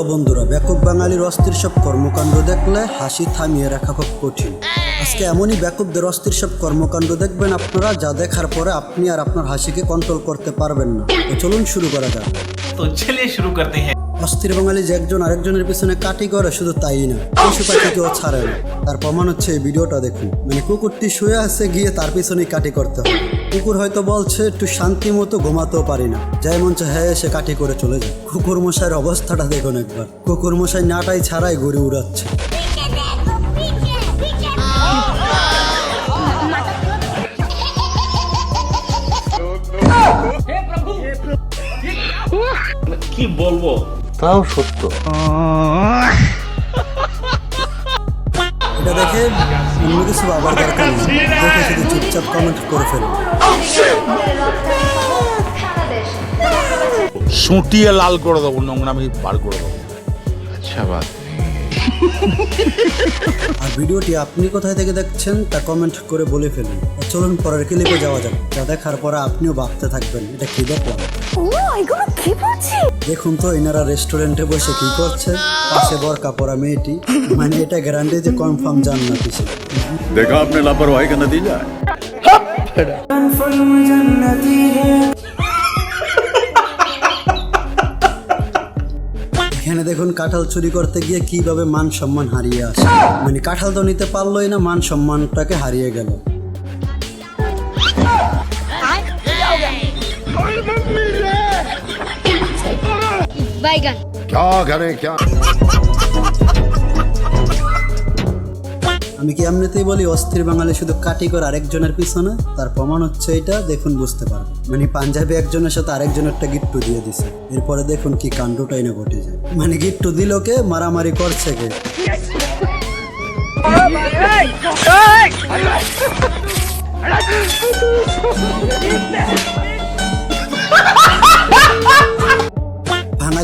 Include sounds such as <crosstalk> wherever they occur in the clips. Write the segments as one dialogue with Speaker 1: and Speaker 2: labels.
Speaker 1: Hello বন্ধুরা ব্যাকক বাঙালির অস্থির সব কর্মকাণ্ড দেখলে হাসি থামিয়ে রাখা খুব কঠিন। আজকে এমনই ব্যাকবদের অস্থির সব কর্মকাণ্ড দেখবেন আপনারা যা দেখার পরে আপনি আর আপনার হাসিকে কন্ট্রোল করতে পারবেন না। চলুন শুরু করা যাক।
Speaker 2: তো চলে শুরু করতে হ্যাঁ।
Speaker 1: অস্থির বাঙালি যে একজন আরেকজনের পিছনে কাটি করে শুধু তাই না পশু পাখিকেও ছাড়ে না। তার প্রমাণ হচ্ছে এই ভিডিওটা দেখুন। মানে কুকুরটি শুয়ে আছে গিয়ে তার পিছনেই কাটি করতে হয়। কুকুর হয়তো বলছে একটু শান্তি মতো ঘুমাতেও পারি না। যাই মন চায় হ্যাঁ সে কাটি করে চলে যায় কুকুর মশাইয়ের অবস্থাটা দেখুন একবার। কুকুর মশাই নাটাই ছাড়াই ঘুরে উড়াচ্ছে।
Speaker 2: কি বলব?
Speaker 3: তাও সত্য।
Speaker 1: এটা দেখে অন্য কিছু আবার দরকার নেই। দেখে শুধু চুপচাপ কমেন্ট করে ফেলুন
Speaker 4: সুটিয়ে লাল করে দেবো নোংরামি বার করে দেবো।
Speaker 3: আচ্ছা বাদ <laughs>
Speaker 1: আর ভিডিওটি আপনি কোথায় থেকে দেখছেন তা কমেন্ট করে বলে ফেলুন। চলুন পরের ক্লিপে যাওয়া যাক। যা দেখার পরে আপনিও ভাবতে থাকবেন এটা কি দেখলাম দেখুন তো এনারা রেস্টুরেন্টে বসে কি করছে? পাশে বরকা কাপড়া মেয়েটি। মানে এটা গ্যারান্টি যে কনফার্ম জান না কিছু
Speaker 5: দেখা আপনি লাপরওয়াহি কা নতিজা কনফার্ম জান্নাতি হে।
Speaker 1: এখানে দেখুন কাঁঠাল চুরি করতে গিয়ে কীভাবে মান সম্মান হারিয়ে আসে। মানে কাঁঠাল তো নিতে পারলোই না মান সম্মানটাকে হারিয়ে গেল।
Speaker 6: বাইগান
Speaker 1: আমি কি এমনিতেই বলি অস্থির বাঙালি শুধু কাটি করে আরেকজনের পিছনে তার প্রমাণ হচ্ছে এটা দেখুন বুঝতে পারবেন মানে পাঞ্জাবি একজনের সাথে আরেকজনেরটা গিট্টু দিয়ে দিছে এরপরে দেখুন কি কাণ্ডটাই না ঘটে যায় মানে গিট্টু দিল কে মারামারি করছে কে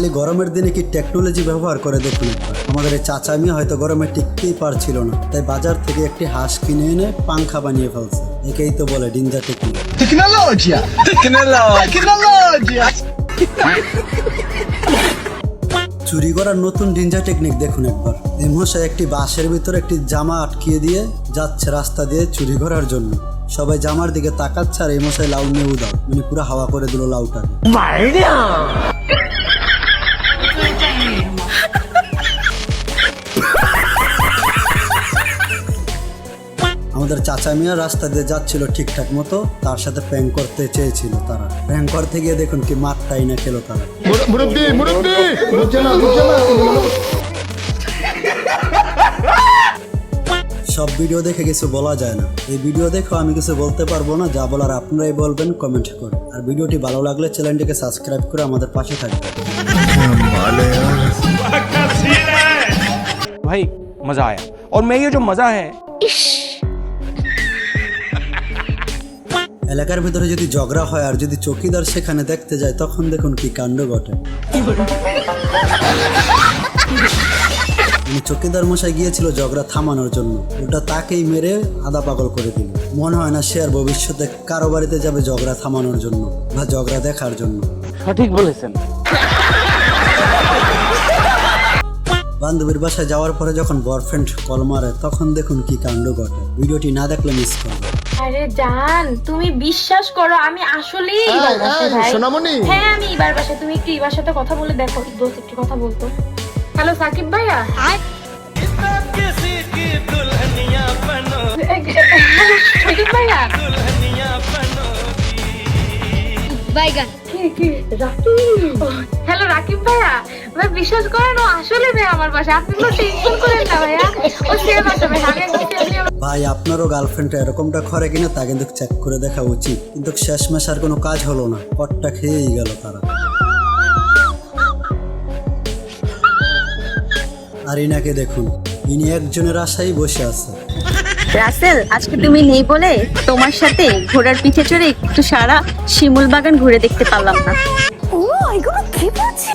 Speaker 1: বাঙালি গরমের দিনে কি টেকনোলজি ব্যবহার করে দেখুন একবার? আমাদের এই চাচা মিয়া হয়তো গরমে টিকতেই পারছিল না। তাই বাজার থেকে একটি হাঁস কিনে এনে পাংখা বানিয়ে ফেলছে। একেই তো বলে ডিঞ্জা টেকনিক। চুরি করার নতুন ডিঞ্জা টেকনিক দেখুন একবার। এই মশাই একটি বাঁশের ভিতরে একটি জামা আটকিয়ে দিয়ে যাচ্ছে রাস্তা দিয়ে চুরি করার জন্য। সবাই জামার দিকে তাকাচ্ছে আর এই মশাই লাউ নিয়ে উদাও। মানে পুরো হাওয়া করে দিল লাউটাকে। আমাদের চাচা মিয়া রাস্তা দিয়ে যাচ্ছিল ঠিকঠাক মতো তার সাথে প্র্যাঙ্ক করতে চেয়েছিল তারা প্র্যাঙ্ক করতে গিয়ে দেখুন কি মারটাই না খেলো তারা
Speaker 3: মুরব্বী মুরব্বী বুঝছে না বুঝছে না
Speaker 1: সব ভিডিও দেখে কিছু বলা যায় না এই ভিডিও দেখো আমি কিছু বলতে পারবো না যা বলার আপনারাই বলবেন কমেন্ট করে আর ভিডিওটি ভালো লাগলে চ্যানেলটিকে সাবস্ক্রাইব করে আমাদের পাশে থাকবেন
Speaker 7: भाई मजा आया और मैं ये जो मजा है
Speaker 1: এলাকার ভিতরে যদি ঝগড়া হয় আর যদি চৌকিদার সেখানে দেখতে যায় তখন দেখুন কি কাণ্ড ঘটে। চৌকিদার মশাই গিয়েছিল ঝগড়া থামানোর জন্য। ওটা তাকেই মেরে আদা পাগল করে দিল। মনে হয় না সে আর ভবিষ্যতে কারও বাড়িতে যাবে ঝগড়া থামানোর জন্য বা ঝগড়া দেখার জন্য।
Speaker 7: সঠিক বলেছেন।
Speaker 1: বান্ধবীর বাসায় যাওয়ার পরে যখন বয়ফ্রেন্ড কল মারে তখন দেখুন কি কাণ্ড ঘটে। ভিডিওটি না দেখলে মিস করবে।
Speaker 8: আরে জান তুমি বিশ্বাস করো আমি আসলেই এবার বাসায় ভাই।
Speaker 3: সোনামণি।
Speaker 8: হ্যাঁ আমি বাসায় তুমি একটু এবার সাথে কথা বলে দেখো একটু কথা বলতো। হ্যালো সাকিব ভাইয়া? সাকিব ভাইয়া?
Speaker 6: বাইগান
Speaker 8: হ্যালো রাকিব ভাইয়া? ভাই বিশ্বাস করেন ও আসলে ভাই আমার বাসায়। আপনি তো টেনশন করেন না ভাইয়া। ও সেম আছে ভাই আমি
Speaker 1: ভাই আপনারও গার্লফ্রেন্ডটা এরকমটা করে কিনা তা কিন্তু চেক করে দেখা উচিত। কিন্তু শেষমেশ আর কোনো কাজ হলো না। পটটা খেয়েই গেল তারা। আর ইনাকে দেখুন ইনি একজনের আশাই বসে আছে।
Speaker 9: রাসেল আজকে তুমি নেই বলে তোমার সাথে ঘোড়ার পিঠে চড়ে একটু সারা শিমুল বাগান ঘুরে দেখতে পারলাম না।
Speaker 6: ও এগুলো কি বলছি?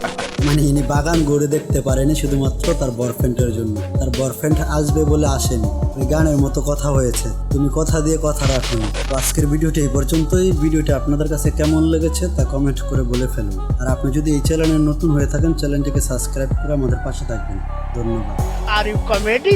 Speaker 6: <laughs>
Speaker 1: মানে ইনি বাগান গড়ে দেখতে পারেনি শুধুমাত্র তার বয়ফ্রেন্ডের জন্য। তার বয়ফ্রেন্ড আসবে বলে আসেনি। ওই গানের মতো কথা হয়েছে। তুমি কথা দিয়ে কথা রাখুন আজকের ভিডিওটি এই পর্যন্তই। ভিডিওটি আপনাদের কাছে কেমন লেগেছে তা কমেন্ট করে বলে ফেলুন। আর আপনি যদি এই চ্যানেলে নতুন হয়ে থাকেন, চ্যানেলটিকে সাবস্ক্রাইব করে আমাদের পাশে থাকবেন। ধন্যবাদ।
Speaker 7: Are you comedy?